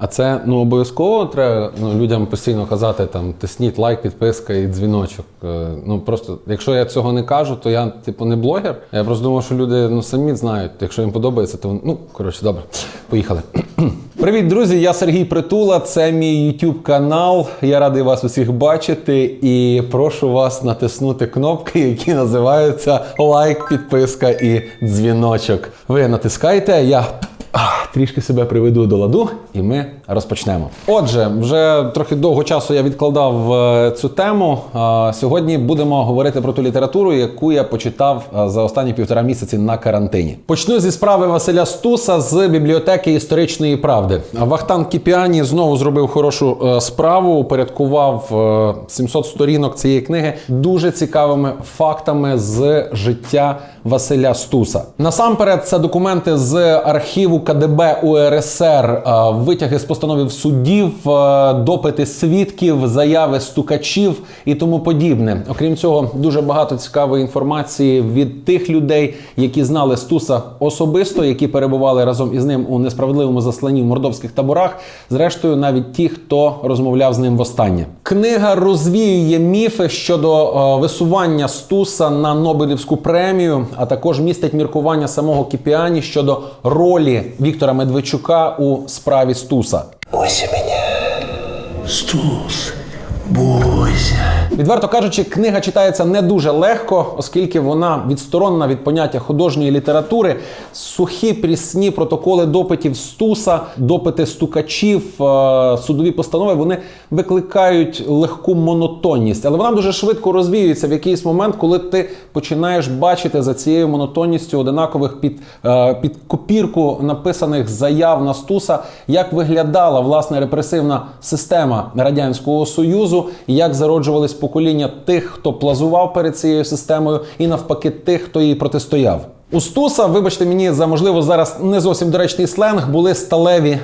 А це ну обов'язково треба ну, людям постійно казати там тисніть лайк, підписка і дзвіночок. Е, Ну просто якщо я цього не кажу, то я типу не блогер. Я просто думав, що люди ну самі знають. Якщо їм подобається, то ну коротше, добре, поїхали. Привіт, друзі! Я Сергій Притула. Це мій YouTube канал. Я радий вас усіх бачити і прошу вас натиснути кнопки, які називаються лайк, підписка і дзвіночок. Ви натискайте, я Трішки себе приведу до ладу, і ми розпочнемо. Отже, вже трохи довго часу я відкладав е, цю тему. А Сьогодні будемо говорити про ту літературу, яку я почитав е, за останні півтора місяці на карантині. Почну зі справи Василя Стуса з бібліотеки історичної правди. Вахтан Кіпіані знову зробив хорошу е, справу, упорядкував е, 700 сторінок цієї книги дуже цікавими фактами з життя Василя Стуса. Насамперед, це документи з архіву КДБ УРСР, е, витяги з постановів судів, е, допити свідків, заяви стукачів і тому подібне. Окрім цього, дуже багато цікавої інформації від тих людей, які знали Стуса особисто, які перебували разом із ним у несправедливому засланні в мордовських таборах. Зрештою, навіть ті, хто розмовляв з ним востаннє. Книга розвіює міфи щодо е, висування Стуса на Нобелівську премію, а також містить міркування самого Кіпіані щодо ролі Віктора Медведчука у справі Стуса. Бойся меня. Стус, бойся. Відверто кажучи, книга читається не дуже легко, оскільки вона відсторонена від поняття художньої літератури. Сухі прісні протоколи допитів Стуса, допити стукачів, е, судові постанови вони викликають легку монотонність, але вона дуже швидко розвіюється в якийсь момент, коли ти починаєш бачити за цією монотонністю одинакових під, е, під копірку написаних заяв на Стуса, як виглядала власне репресивна система радянського союзу, як зароджувались покоління тих, хто плазував перед цією системою, і навпаки тих, хто її протистояв. У Стуса, вибачте мені за можливо зараз не зовсім доречний сленг, були сталеві.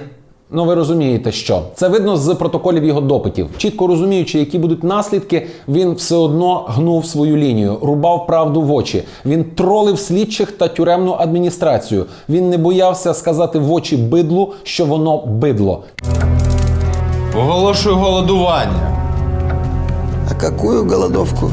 Ну, ви розумієте, що це видно з протоколів його допитів. Чітко розуміючи, які будуть наслідки, він все одно гнув свою лінію, рубав правду в очі. Він тролив слідчих та тюремну адміністрацію. Він не боявся сказати в очі бидлу, що воно бидло. Оголошую голодування. А какую голодовку?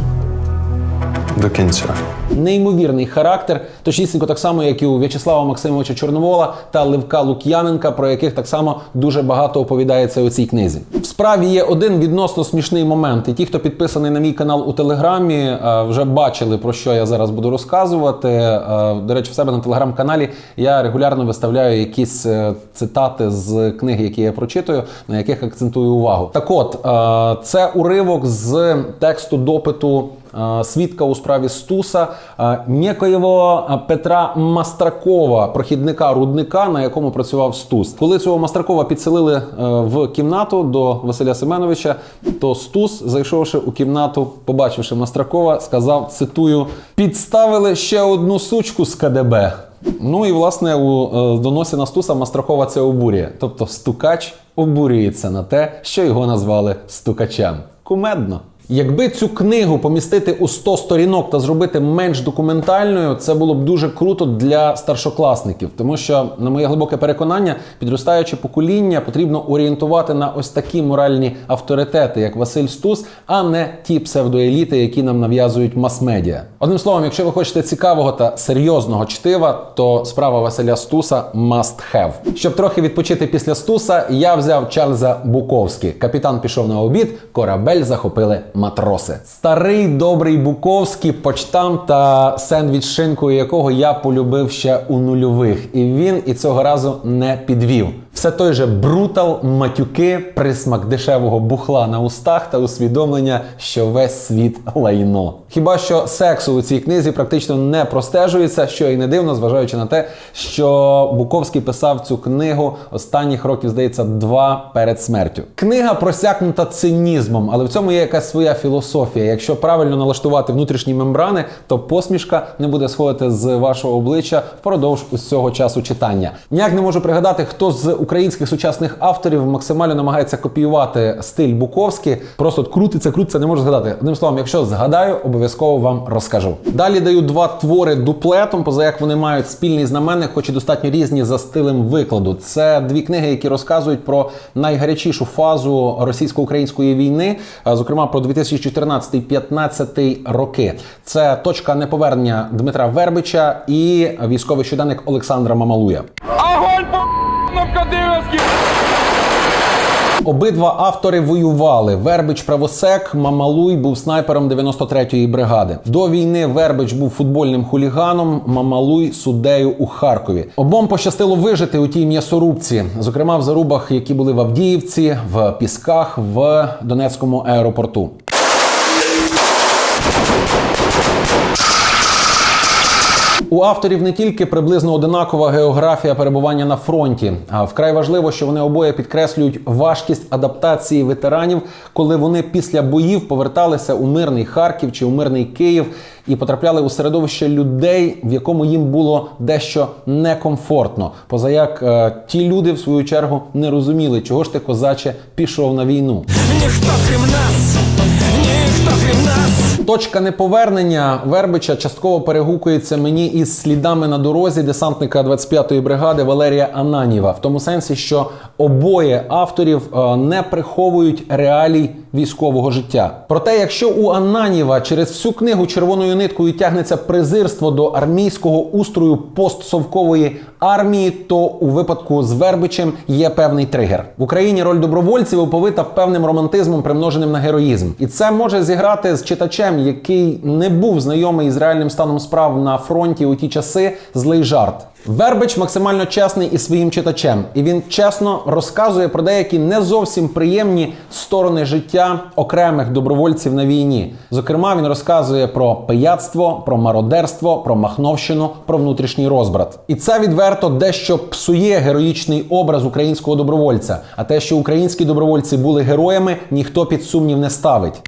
До кінця. Неймовірний характер, точнісінько так само, як і у В'ячеслава Максимовича Чорновола та Левка Лук'яненка, про яких так само дуже багато оповідається у цій книзі. В справі є один відносно смішний момент. І ті, хто підписаний на мій канал у Телеграмі, е, вже бачили про що я зараз буду розказувати. Е, До речі, в себе на телеграм-каналі я регулярно виставляю якісь е, цитати з книги, які я прочитую, на яких акцентую увагу. Так от, це уривок з тексту допиту свідка у справі Стуса некоєвого е, Петра Мастракова, прохідника рудника, на якому працював Стус. Коли цього Мастракова підселили е, в кімнату до Василя Семеновича, то Стус, зайшовши у кімнату, побачивши Мастракова, сказав: цитую: підставили ще одну сучку з КДБ. Ну і власне у е, доносі на Стуса Мастракова це обурює. Тобто стукач обурюється на те, що його назвали стукачем. Кумедно. Якби цю книгу помістити у 100 сторінок та зробити менш документальною, це було б дуже круто для старшокласників, тому що, на моє глибоке переконання, підростаюче покоління потрібно орієнтувати на ось такі моральні авторитети, як Василь Стус, а не ті псевдоеліти, які нам нав'язують мас-медіа. Одним словом, якщо ви хочете цікавого та серйозного чтива, то справа Василя Стуса must have. Щоб трохи відпочити після Стуса, я взяв Чарльза Буковський. Капітан пішов на обід, корабель захопили матроси. Старий добрий Буковський, почтам та сендвіч шинкою якого я полюбив ще у нульових. І він і цього разу не підвів. Все той же брутал, матюки, присмак дешевого бухла на устах та усвідомлення, що весь світ лайно. Хіба що сексу у цій книзі практично не простежується, що і не дивно, зважаючи на те, що Буковський писав цю книгу останніх років, здається, два перед смертю. Книга просякнута цинізмом, але в цьому є якась своя філософія. Якщо правильно налаштувати внутрішні мембрани, то посмішка не буде сходити з вашого обличчя впродовж усього часу читання. Ніяк не можу пригадати, хто з українських сучасних авторів максимально намагається копіювати стиль Буковський. Просто крутиться, крутиться, не можу згадати. Одним словом, якщо згадаю, обов'язково вам розкажу. Далі даю два твори дуплетом, поза як вони мають спільний знаменник, хоч і достатньо різні за стилем викладу. Це дві книги, які розказують про найгарячішу фазу російсько-української війни, зокрема про 2014-15 роки. Це точка неповернення Дмитра Вербича і військовий щоденник Олександра Мамалуя. По! Обидва автори воювали. Вербич правосек, Мамалуй був снайпером 93-ї бригади. До війни Вербич був футбольним хуліганом, Мамалуй суддею у Харкові. Обом пощастило вижити у тій м'ясорубці, зокрема в зарубах, які були в Авдіївці, в Пісках, в Донецькому аеропорту. У авторів не тільки приблизно одинакова географія перебування на фронті, а вкрай важливо, що вони обоє підкреслюють важкість адаптації ветеранів, коли вони після боїв поверталися у мирний Харків чи у мирний Київ і потрапляли у середовище людей, в якому їм було дещо некомфортно. Позаяк е, ті люди, в свою чергу, не розуміли, чого ж ти козаче пішов на війну. Ніхто крім нас. Точка неповернення Вербича частково перегукується мені із слідами на дорозі десантника 25-ї бригади Валерія Ананіва, в тому сенсі, що обоє авторів е, не приховують реалій військового життя. Проте, якщо у Ананіва через всю книгу червоною ниткою тягнеться презирство до армійського устрою постсовкової армії, то у випадку з Вербичем є певний тригер. В Україні роль добровольців оповита певним романтизмом, примноженим на героїзм, і це може зіграти з читачем, який не був знайомий з реальним станом справ на фронті у ті часи. Злий жарт. Вербич максимально чесний із своїм читачем, і він чесно розказує про деякі не зовсім приємні сторони життя окремих добровольців на війні. Зокрема, він розказує про пияцтво, про мародерство, про махновщину, про внутрішній розбрат. І це відверто дещо псує героїчний образ українського добровольця. А те, що українські добровольці були героями, ніхто під сумнів не ставить.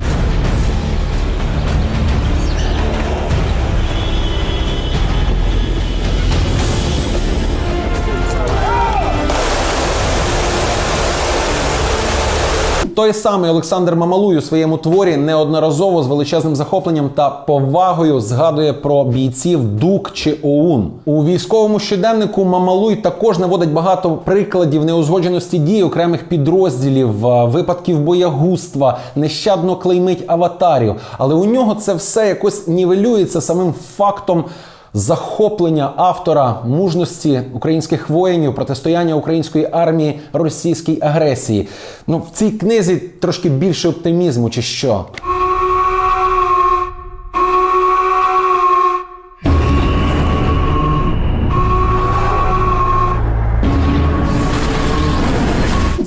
Той самий Олександр Мамалуй у своєму творі неодноразово з величезним захопленням та повагою згадує про бійців ДУК чи ОУН. У військовому щоденнику Мамалуй також наводить багато прикладів неузгодженості дій окремих підрозділів, е, випадків боягузтва, нещадно клеймить аватарів. Але у нього це все якось нівелюється самим фактом захоплення автора мужності українських воїнів, протистояння української армії російській агресії. Ну в цій книзі трошки більше оптимізму, чи що.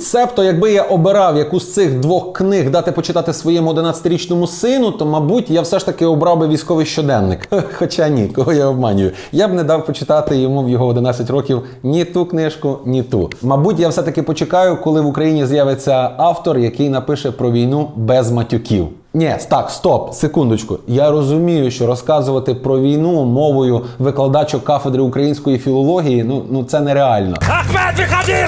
Себто, якби я обирав яку з цих двох книг дати почитати своєму 11-річному сину, то, мабуть, я все ж таки обрав би військовий щоденник. Хоча ні, кого я обманюю. Я б не дав почитати йому в його 11 років ні ту книжку, ні ту. Мабуть, я все-таки почекаю, коли в Україні з'явиться автор, який напише про війну без матюків. Ні, так, стоп, секундочку. Я розумію, що розказувати про війну мовою викладачок кафедри української філології, ну, ну це нереально. Ахмед, виходи,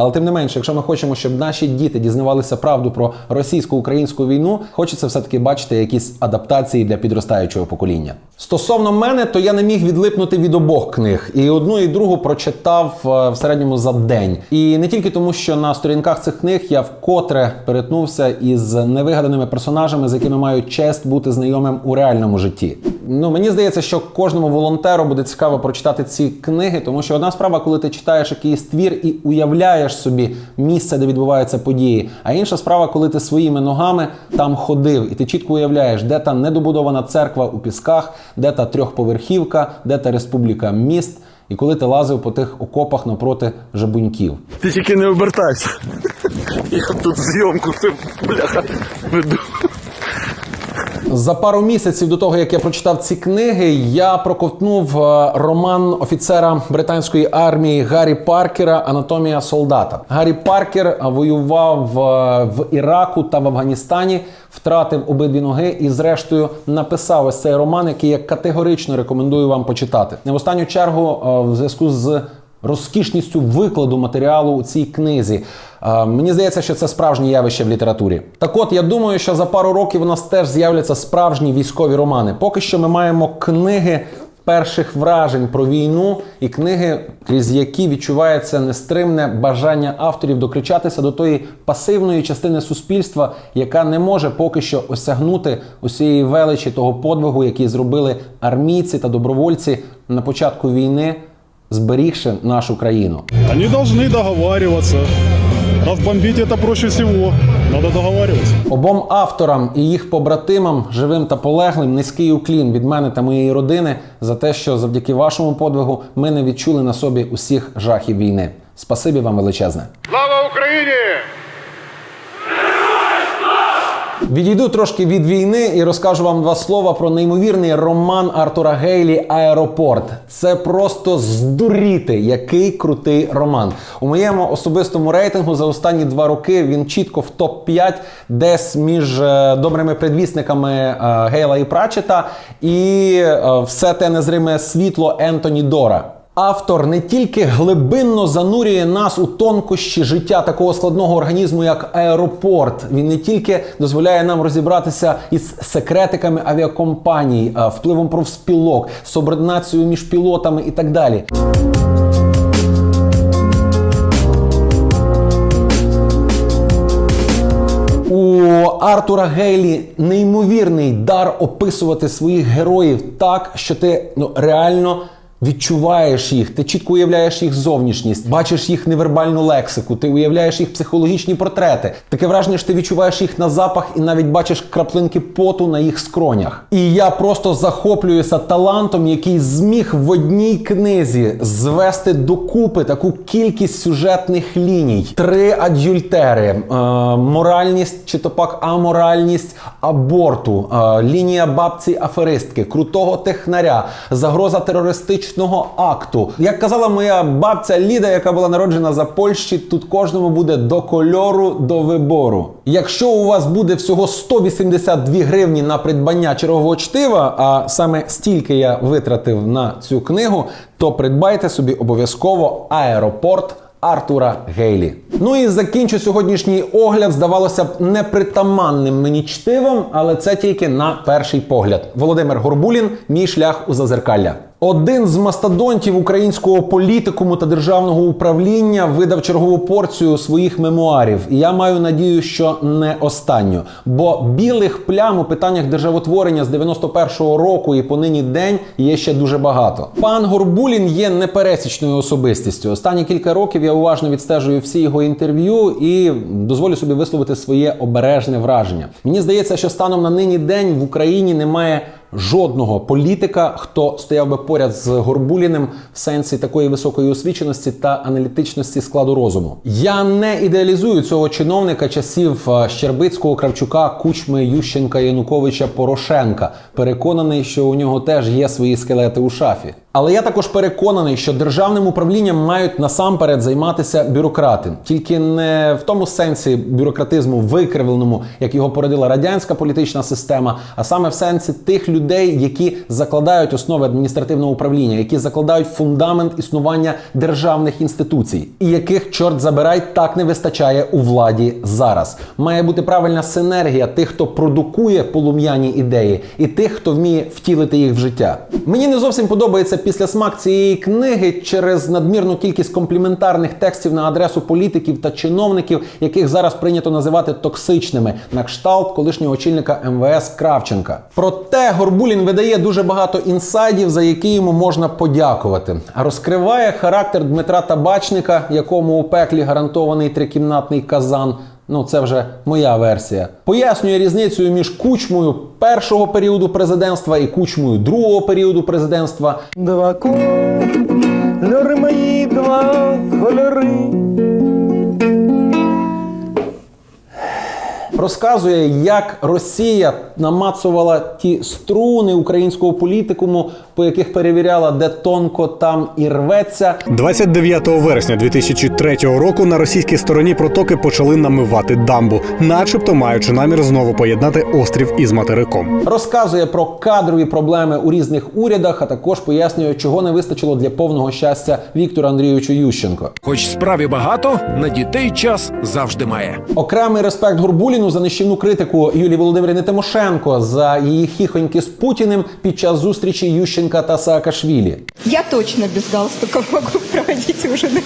Але тим не менше, якщо ми хочемо, щоб наші діти дізнавалися правду про російсько-українську війну, хочеться все-таки бачити якісь адаптації для підростаючого покоління. Стосовно мене, то я не міг відлипнути від обох книг, і одну і другу прочитав е, в середньому за день. І не тільки тому, що на сторінках цих книг я вкотре перетнувся із невигаданими персонажами, з якими маю честь бути знайомим у реальному житті. Ну мені здається, що кожному волонтеру буде цікаво прочитати ці книги, тому що одна справа, коли ти читаєш якийсь твір і уявляєш собі місце, де відбуваються події. А інша справа, коли ти своїми ногами там ходив, і ти чітко уявляєш, де та недобудована церква у пісках, де та трьохповерхівка, де та республіка міст. І коли ти лазив по тих окопах напроти жабуньків. Ти тільки не обертайся. Я тут зйомку бляха веду. За пару місяців до того, як я прочитав ці книги, я проковтнув е, роман офіцера британської армії Гаррі Паркера Анатомія солдата. Гаррі Паркер е, воював е, в Іраку та в Афганістані, втратив обидві ноги і, зрештою, написав ось цей роман, який я категорично рекомендую вам почитати. В останню чергу в зв'язку з розкішністю викладу матеріалу у цій книзі. Е, Мені здається, що це справжнє явище в літературі. Так от, я думаю, що за пару років у нас теж з'являться справжні військові романи. Поки що ми маємо книги перших вражень про війну і книги, крізь які відчувається нестримне бажання авторів докричатися до тої пасивної частини суспільства, яка не може поки що осягнути усієї величі того подвигу, який зробили армійці та добровольці на початку війни, зберігши нашу країну. Они должны договариваться. Разбомбить это проще всего. Надо договариваться. Обом авторам і їх побратимам, живим та полеглим, низький уклін від мене та моєї родини за те, що завдяки вашому подвигу ми не відчули на собі усіх жахів війни. Спасибі вам величезне. Слава Україні! Відійду трошки від війни і розкажу вам два слова про неймовірний роман Артура Гейлі Аеропорт. Це просто здуріти, який крутий роман. У моєму особистому рейтингу за останні два роки він чітко в топ 5 десь між е, добрими предвісниками е, Гейла і Прачета і е, все те незриме світло Ентоні Дора. Автор не тільки глибинно занурює нас у тонкощі життя такого складного організму, як аеропорт. Він не тільки дозволяє нам розібратися із секретиками авіакомпаній, впливом профспілок, субординацією між пілотами і так далі. У Артура Гейлі неймовірний дар описувати своїх героїв так, що ти ну реально. Відчуваєш їх, ти чітко уявляєш їх зовнішність, бачиш їх невербальну лексику, ти уявляєш їх психологічні портрети. Таке враження, що ти відчуваєш їх на запах і навіть бачиш краплинки поту на їх скронях. І я просто захоплююся талантом, який зміг в одній книзі звести докупи таку кількість сюжетних ліній: три адюльтери, е, моральність чи то пак аморальність аборту, е, лінія бабці аферистки, крутого технаря, загроза терористичного акту. Як казала моя бабця Ліда, яка була народжена за Польщі, тут кожному буде до кольору, до вибору. Якщо у вас буде всього 182 гривні на придбання чергового чтива, а саме стільки я витратив на цю книгу, то придбайте собі обов'язково аеропорт. Артура Гейлі. Ну і закінчу сьогоднішній огляд, здавалося б, непритаманним мені чтивом, але це тільки на перший погляд. Володимир Горбулін, мій шлях у зазеркалля. Один з мастодонтів українського політикуму та державного управління видав чергову порцію своїх мемуарів. І я маю надію, що не останню. Бо білих плям у питаннях державотворення з 91-го року і по нині день є ще дуже багато. Пан Горбулін є непересічною особистістю. Останні кілька років я уважно відстежую всі його інтерв'ю і дозволю собі висловити своє обережне враження. Мені здається, що станом на нині день в Україні немає жодного політика, хто стояв би поряд з Горбуліним в сенсі такої високої освіченості та аналітичності складу розуму. Я не ідеалізую цього чиновника часів е, Щербицького, Кравчука, Кучми, Ющенка, Януковича, Порошенка. Переконаний, що у нього теж є свої скелети у шафі. Але я також переконаний, що державним управлінням мають насамперед займатися бюрократи, тільки не в тому сенсі бюрократизму викривленому, як його породила радянська політична система, а саме в сенсі тих людей, які закладають основи адміністративного управління, які закладають фундамент існування державних інституцій, і яких, чорт забирай, так не вистачає у владі зараз. Має бути правильна синергія тих, хто продукує полум'яні ідеї, і тих, хто вміє втілити їх в життя. Мені не зовсім подобається після смак цієї книги через надмірну кількість компліментарних текстів на адресу політиків та чиновників, яких зараз прийнято називати токсичними, на кшталт колишнього очільника МВС Кравченка. Проте Горбулін видає дуже багато інсайдів, за які йому можна подякувати. Розкриває характер Дмитра Табачника, якому у пеклі гарантований трикімнатний казан. Ну, це вже моя версія. Пояснює різницю між кучмою першого періоду президентства і кучмою другого періоду президентства. Два кольори мої, два кольори. розказує, як Росія намацувала ті струни українського політикуму, по яких перевіряла, де тонко там і рветься. 29 вересня 2003 року на російській стороні протоки почали намивати дамбу, начебто маючи намір знову поєднати острів із материком. Розказує про кадрові проблеми у різних урядах, а також пояснює, чого не вистачило для повного щастя Віктору Андрійовичу Ющенко. Хоч справі багато, на дітей час завжди має. Окремий респект Гурбуліну за нищівну критику Юлії Володимирівни Тимошенко за її хіхоньки з Путіним під час зустрічі Ющенка та Саакашвілі. Я точно без галстука могу проводить ужины.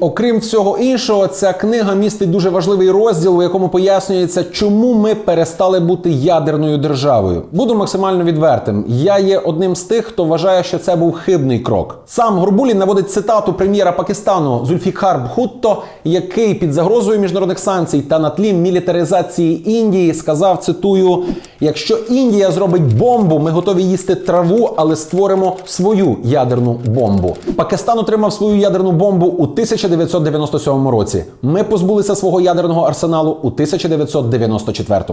Окрім всього іншого, ця книга містить дуже важливий розділ, у якому пояснюється, чому ми перестали бути ядерною державою. Буду максимально відвертим. Я є одним з тих, хто вважає, що це був хибний крок. Сам Горбулін наводить цитату прем'єра Пакистану Зульфікар Бхутто, який під загрозою міжнародних санкцій та на тлі мілітаризації Індії сказав: цитую: якщо Індія зробить бомбу, ми готові їсти траву, але створимо свою ядерну бомбу. Пакистан отримав свою ядерну бомбу у 1997 році. Ми позбулися свого ядерного арсеналу у 1994.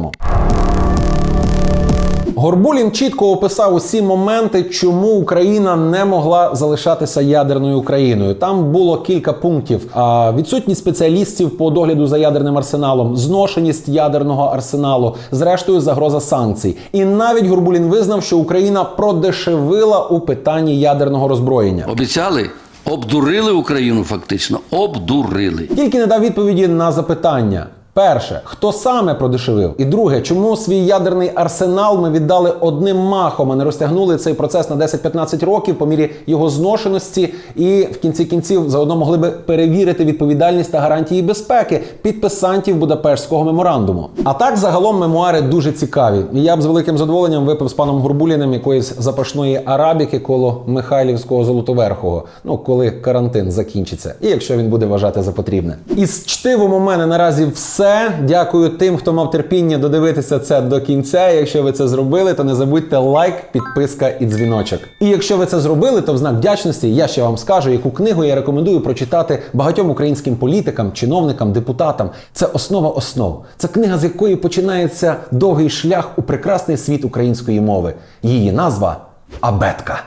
Горбулін чітко описав усі моменти, чому Україна не могла залишатися ядерною країною. Там було кілька пунктів: а, відсутність спеціалістів по догляду за ядерним арсеналом, зношеність ядерного арсеналу, зрештою загроза санкцій. І навіть Горбулін визнав, що Україна продешевила у питанні ядерного роззброєння. Обіцяли, обдурили Україну фактично. Обдурили. Тільки не дав відповіді на запитання. Перше, хто саме продешевив? І друге, чому свій ядерний арсенал ми віддали одним махом, а не розтягнули цей процес на 10-15 років по мірі його зношеності, і в кінці кінців заодно могли би перевірити відповідальність та гарантії безпеки підписантів Будапештського меморандуму. А так загалом мемуари дуже цікаві. І я б з великим задоволенням випив з паном Гурбуліним якоїсь запашної арабіки коло Михайлівського Золотоверхого. Ну коли карантин закінчиться, і якщо він буде вважати за потрібне. Із чтивом у мене наразі все. Дякую тим, хто мав терпіння додивитися це до кінця. Якщо ви це зробили, то не забудьте лайк, підписка і дзвіночок. І якщо ви це зробили, то в знак вдячності я ще вам скажу, яку книгу я рекомендую прочитати багатьом українським політикам, чиновникам, депутатам. Це основа основ. Це книга, з якої починається довгий шлях у прекрасний світ української мови. Її назва Абетка.